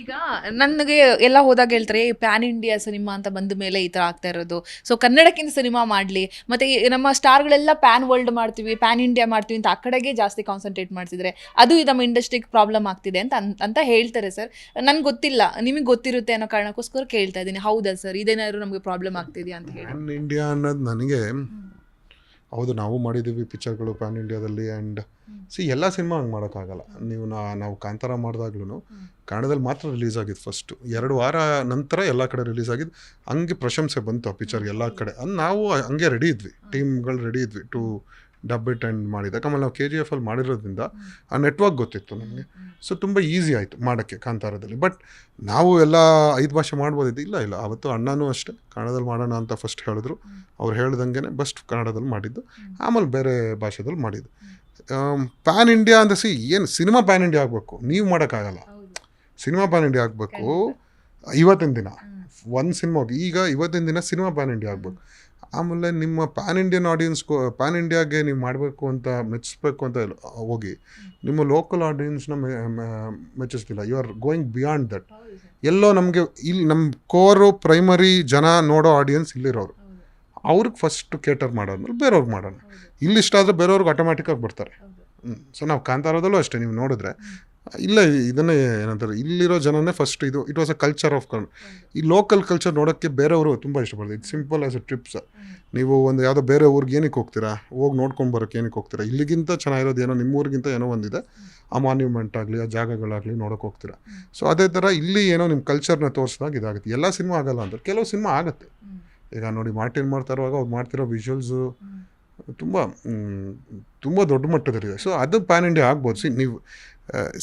ಈಗ ನನಗೆ ಎಲ್ಲ ಹೋದಾಗ ಹೇಳ್ತಾರೆ ಪ್ಯಾನ್ ಇಂಡಿಯಾ ಸಿನಿಮಾ ಅಂತ ಬಂದ ಮೇಲೆ ಈ ಥರ ಆಗ್ತಾ ಇರೋದು. ಸೊ ಕನ್ನಡಕ್ಕಿಂತ ಸಿನಿಮಾ ಮಾಡಲಿ. ಮತ್ತು ನಮ್ಮ ಸ್ಟಾರ್ಗಳೆಲ್ಲ ಪ್ಯಾನ್ ವರ್ಲ್ಡ್ ಮಾಡ್ತೀವಿ ಪ್ಯಾನ್ ಇಂಡಿಯಾ ಮಾಡ್ತೀವಿ ಅಂತ ಆ ಕಡೆಗೆ ಜಾಸ್ತಿ ಕಾನ್ಸಂಟ್ರೇಟ್ ಮಾಡ್ತಿದ್ರೆ ಅದು ಈ ನಮ್ಮ ಇಂಡಸ್ಟ್ರಿಗೆ ಪ್ರಾಬ್ಲಮ್ ಆಗ್ತಿದೆ ಅಂತ ಅಂತ ಹೇಳ್ತಾರೆ ಸರ್ ನನಗೆ ಗೊತ್ತಿಲ್ಲ ನಿಮಗೆ ಗೊತ್ತಿರುತ್ತೆ ಅನ್ನೋ ಕಾರಣಕ್ಕೋಸ್ಕರ ಕೇಳ್ತಾ ಇದ್ದೀನಿ. ಹೌದಾ ಸರ್ ಇದೇನಾದ್ರು ನಮಗೆ ಪ್ರಾಬ್ಲಮ್ ಆಗ್ತಿದೆಯಾ ಅಂತ ಹೇಳಿ. ಪ್ಯಾನ್ ಇಂಡಿಯಾ ಅನ್ನೋದು ನನಗೆ ಹೌದು ನಾವು ಮಾಡಿದ್ದೀವಿ ಪಿಕ್ಚರ್ಗಳು ಪ್ಯಾನ್ ಇಂಡಿಯಾದಲ್ಲಿ ಆ್ಯಂಡ್ ಸಿ ಎಲ್ಲ ಸಿನಿಮಾ ಹಂಗೆ ಮಾಡೋಕ್ಕಾಗಲ್ಲ. ನೀವು ನಾ ನಾವು ಕಾಂತಾರ ಮಾಡಿದಾಗ್ಲೂ ಕನ್ನಡದಲ್ಲಿ ಮಾತ್ರ ರಿಲೀಸ್ ಆಗಿದ್ದು ಫಸ್ಟು ಎರಡು ವಾರ ನಂತರ ಎಲ್ಲ ಕಡೆ ರಿಲೀಸ್ ಆಗಿದ್ದು ಹಂಗೆ ಪ್ರಶಂಸೆ ಬಂತು ಆ ಪಿಕ್ಚರ್ಗೆ ಎಲ್ಲ ಕಡೆ. ಅದು ನಾವು ಹಂಗೆ ರೆಡಿ ಇದ್ವಿ. ಟೀಮ್ಗಳು ರೆಡಿ ಇದ್ವಿ ಟು ಡಬ್ ಇಟ್ ಆ್ಯಂಡ್ ಮಾಡಿದಾಗ ಆಮೇಲೆ ನಾವು ಕೆ ಜಿ ಎಫಲ್ಲಿ ಮಾಡಿರೋದ್ರಿಂದ ಆ ನೆಟ್ವರ್ಕ್ ಗೊತ್ತಿತ್ತು ನಮಗೆ. ಸೊ ತುಂಬ ಈಸಿ ಆಯಿತು ಮಾಡೋಕ್ಕೆ ಕಾಂತಾರದಲ್ಲಿ. ಬಟ್ ನಾವು ಎಲ್ಲ ಐದು ಭಾಷೆ ಮಾಡ್ಬೋದಿತ್ತು. ಇಲ್ಲ ಇಲ್ಲ. ಅವತ್ತು ಅಣ್ಣನೂ ಅಷ್ಟೇ. ಕನ್ನಡದಲ್ಲಿ ಮಾಡೋಣ ಅಂತ ಫಸ್ಟ್ ಹೇಳಿದ್ರು. ಅವ್ರು ಹೇಳ್ದಂಗೆ ಬಸ್ಟ್ ಕನ್ನಡದಲ್ಲಿ ಮಾಡಿದ್ದು. ಆಮೇಲೆ ಬೇರೆ ಭಾಷೆದಲ್ಲಿ ಮಾಡಿದ್ದು. ಪ್ಯಾನ್ ಇಂಡಿಯಾ ಅಂತ ಸಿ ಏನು ಸಿನಿಮಾ ಪ್ಯಾನ್ ಇಂಡಿಯಾ ಆಗಬೇಕು. ನೀವು ಮಾಡೋಕ್ಕಾಗಲ್ಲ. ಸಿನಿಮಾ ಪ್ಯಾನ್ ಇಂಡಿಯಾ ಆಗಬೇಕು. ಇವತ್ತಿನ ದಿನ. ಒಂದು ಸಿನಿಮಾ ಈಗ ಇವತ್ತಿನ ದಿನ ಸಿನಿಮಾ ಪ್ಯಾನ್ ಇಂಡಿಯಾ ಆಗಬೇಕು. ಆಮೇಲೆ ನಿಮ್ಮ ಪ್ಯಾನ್ ಇಂಡಿಯನ್ ಆಡಿಯನ್ಸ್ಗೂ ಪ್ಯಾನ್ ಇಂಡಿಯಾಗೆ ನೀವು ಮಾಡಬೇಕು ಅಂತ ಮೆಚ್ಚಿಸ್ಬೇಕು ಅಂತ ಹೋಗಿ ನಿಮ್ಮ ಲೋಕಲ್ ಆಡಿಯನ್ಸ್ನ ಮೆಚ್ಚಿಸ್ತಿಲ್ಲ. You are going beyond that ಎಲ್ಲೋ ನಮಗೆ ಇಲ್ಲಿ ನಮ್ಮ ಕೋರು ಪ್ರೈಮರಿ ಜನ ನೋಡೋ ಆಡಿಯನ್ಸ್ ಇಲ್ಲಿರೋರು. ಅವ್ರಿಗೆ ಫಸ್ಟ್ ಕೇಟರ್ ಮಾಡೋದ್ರಲ್ಲಿ ಬೇರೆಯವ್ರಿಗೆ ಮಾಡೋಣ. ಇಲ್ಲಿ ಇಷ್ಟ ಆದರೆ ಬೇರೆಯವ್ರಿಗೆ ಆಟೋಮ್ಯಾಟಿಕ್ಕಾಗಿ ಬರ್ತಾರೆ. ಸೊ ನಾವು ಕಾಂತಾರದಲ್ಲೂ ಅಷ್ಟೇ ನೀವು ನೋಡಿದ್ರೆ. ಇಲ್ಲ ಇದನ್ನೇ ಏನಂತಾರೆ ಇಲ್ಲಿರೋ ಜನನೇ ಫಸ್ಟ್ ಇದು it was a culture of Kannada ಈ ಲೋಕಲ್ ಕಲ್ಚರ್ ನೋಡೋಕ್ಕೆ ಬೇರೆಯವರು ತುಂಬ ಇಷ್ಟಪಡ್ತಾರೆ. It simple as a trips ನೀವು ಒಂದು ಯಾವುದೋ ಬೇರೆ ಊರಿಗೆ ಏನಕ್ಕೆ ಹೋಗ್ತೀರಾ? ಹೋಗಿ ನೋಡ್ಕೊಂಡು ಬರೋಕ್ಕೆ ಏನಕ್ಕೆ ಹೋಗ್ತೀರಾ? ಇಲ್ಲಿಗಿಂತ ಚೆನ್ನಾಗಿರೋದು ಏನೋ ನಿಮ್ಮ ಊರಿಗಿಂತ ಏನೋ ಒಂದಿದೆ. ಆ ಮಾನ್ಯುಮೆಂಟ್ ಆಗಲಿ ಆ ಜಾಗಗಳಾಗಲಿ ನೋಡೋಕೆ ಹೋಗ್ತೀರಾ? ಸೊ ಅದೇ ಥರ ಇಲ್ಲಿ ಏನೋ ನಿಮ್ಮ ಕಲ್ಚರ್ನ ತೋರಿಸಿದಾಗ ಇದಾಗುತ್ತೆ. ಎಲ್ಲ ಸಿನಿಮಾ ಆಗಲ್ಲ ಅಂದ್ರೆ ಕೆಲವು ಸಿನಿಮಾ ಆಗುತ್ತೆ. ಈಗ ನೋಡಿ ಮಾರ್ಟಿನ್ ಮಾಡ್ತಾ ಇರುವಾಗ ಅವ್ರು ಮಾಡ್ತಿರೋ ವಿಜುವಲ್ಸು ತುಂಬ ತುಂಬ ದೊಡ್ಡ ಮಟ್ಟದಲ್ಲಿದೆ. ಸೊ ಅದು ಪ್ಯಾನ್ ಇಂಡಿಯಾ ಆಗ್ಬೋದು. ಸಿ ನೀವು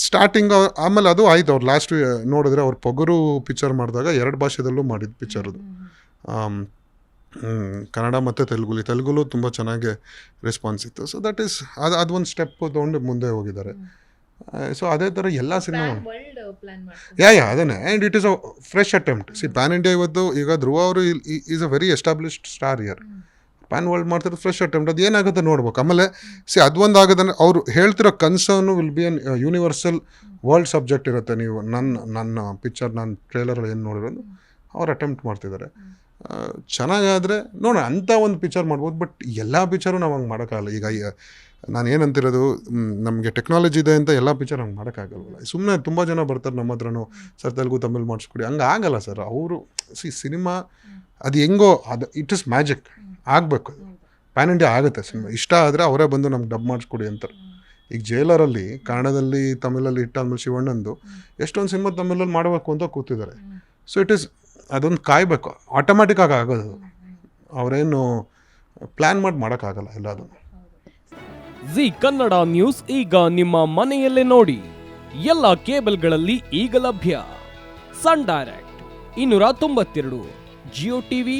ಸ್ಟಾರ್ಟಿಂಗ್ ಆಮೇಲೆ ಅದು ಆಯ್ತು ಅವ್ರು ಲಾಸ್ಟ್ ನೋಡಿದ್ರೆ ಅವ್ರು ಪೊಗರು ಪಿಕ್ಚರ್ ಮಾಡಿದಾಗ ಎರಡು ಭಾಷೆದಲ್ಲೂ ಮಾಡಿದ ಪಿಕ್ಚರ್ ಅದು. ಕನ್ನಡ ಮತ್ತು ತೆಲುಗುಲಿ. ತೆಲುಗುಲು ತುಂಬ ಚೆನ್ನಾಗಿ ರೆಸ್ಪಾನ್ಸ್ ಇತ್ತು. ಸೊ ದಟ್ ಈಸ್ ಅದು ಅದೊಂದು ಸ್ಟೆಪ್ ತೊಗೊಂಡು ಮುಂದೆ ಹೋಗಿದ್ದಾರೆ. ಸೊ ಅದೇ ಥರ ಎಲ್ಲ ಸಿನಿಮಾ ಯಾ ಯಾ ಅದನ್ನೇ. And it is a fresh attempt see pan India ಇವತ್ತು ಈಗ ಧ್ರುವ ಅವರು is a very established star year pan world ಮಾಡ್ತಿದ್ರೆ ಫ್ರೆಶ್ ಅಟೆಂಪ್ಟ್ ಅದು ಏನಾಗುತ್ತೆ ನೋಡ್ಬೇಕು. ಆಮೇಲೆ ಸಿ ಅದೊಂದು ಆಗೋದನ್ನು ಅವರು ಹೇಳ್ತಿರೋ concern will be an universal world subject ಇರುತ್ತೆ ನೀವು. ನನ್ನ ನನ್ನ ಪಿಕ್ಚರ್ ನನ್ನ ಟ್ರೇಲರ್ ಏನು ನೋಡಿರೋದು ಅವ್ರು ಅಟೆಂಪ್ಟ್ ಮಾಡ್ತಿದ್ದಾರೆ. ಚೆನ್ನಾಗಾದರೆ ನೋಡೋಣ ಅಂಥ ಒಂದು ಪಿಕ್ಚರ್ ಮಾಡ್ಬೋದು ಬಟ್ ಎಲ್ಲ ಪಿಕ್ಚರು ನಾವು ಹಂಗೆ ಮಾಡೋಕ್ಕಾಗಲ್ಲ. ಈಗ ನಾನು ಏನಂತಿರೋದು ನಮಗೆ ಟೆಕ್ನಾಲಜಿ ಇದೆ ಅಂತ ಎಲ್ಲ ಪಿಕ್ಚರ್ ಹಂಗೆ ಮಾಡೋಕ್ಕಾಗಲ್ಲ ಸುಮ್ಮನೆ ತುಂಬ ಜನ ಬರ್ತಾರೆ ನಮ್ಮ ಹತ್ರನೂ ಸರ್ ತೆಲುಗು ತಮಿಳ್ ಮಾಡಿಸ್ಕೊಡಿ. ಹಂಗೆ ಆಗಲ್ಲ ಸರ್. ಅವರು ಸಿ ಸಿನಿಮಾ ಅದು ಹೆಂಗೋ ಅದು ಇಟ್ ಇಸ್ ಮ್ಯಾಜಿಕ್ ಆಗಬೇಕು ಪ್ಯಾನ್ ಇಂಡಿಯಾ ಆಗುತ್ತೆ ಸಿನಿಮಾ. ಇಷ್ಟ ಆದರೆ ಅವರೇ ಬಂದು ನಮ್ಗೆ ಡಬ್ ಮಾಡಿಸ್ಕೊಡಿ ಅಂತಾರೆ. ಈಗ ಜೈಲರಲ್ಲಿ ಕನ್ನಡದಲ್ಲಿ ತಮಿಳಲ್ಲಿ ಇಟ್ಟಾದ್ಮೇಲೆ ಶಿವಣ್ಣಂದು, ಎಷ್ಟೊಂದು ಸಿನಿಮಾ ತಮಿಳಲ್ಲಿ ಮಾಡಬೇಕು ಅಂತ ಕೂತಿದ್ದಾರೆ. ಸೊ ಇಟ್ ಇಸ್ ಅದೊಂದು ಕಾಯಬೇಕು. ಆಟೋಮ್ಯಾಟಿಕ್ ಆಗಿ ಆಗೋದು. ಅವರೇನು ಪ್ಲ್ಯಾನ್ ಮಾಡಿ ಮಾಡೋಕ್ಕಾಗಲ್ಲ ಎಲ್ಲದನ್ನು. ಜಿ ಕನ್ನಡ ನ್ಯೂಸ್ ಈಗ ನಿಮ್ಮ ಮನೆಯಲ್ಲೇ ನೋಡಿ. ಎಲ್ಲ ಕೇಬಲ್ಗಳಲ್ಲಿ ಈಗ ಲಭ್ಯ. ಸನ್ ಡೈರೆಕ್ಟ್ ಇನ್ನೂರ ತೊಂಬತ್ತೆರಡು ಜಿಯೋ ಟಿವಿ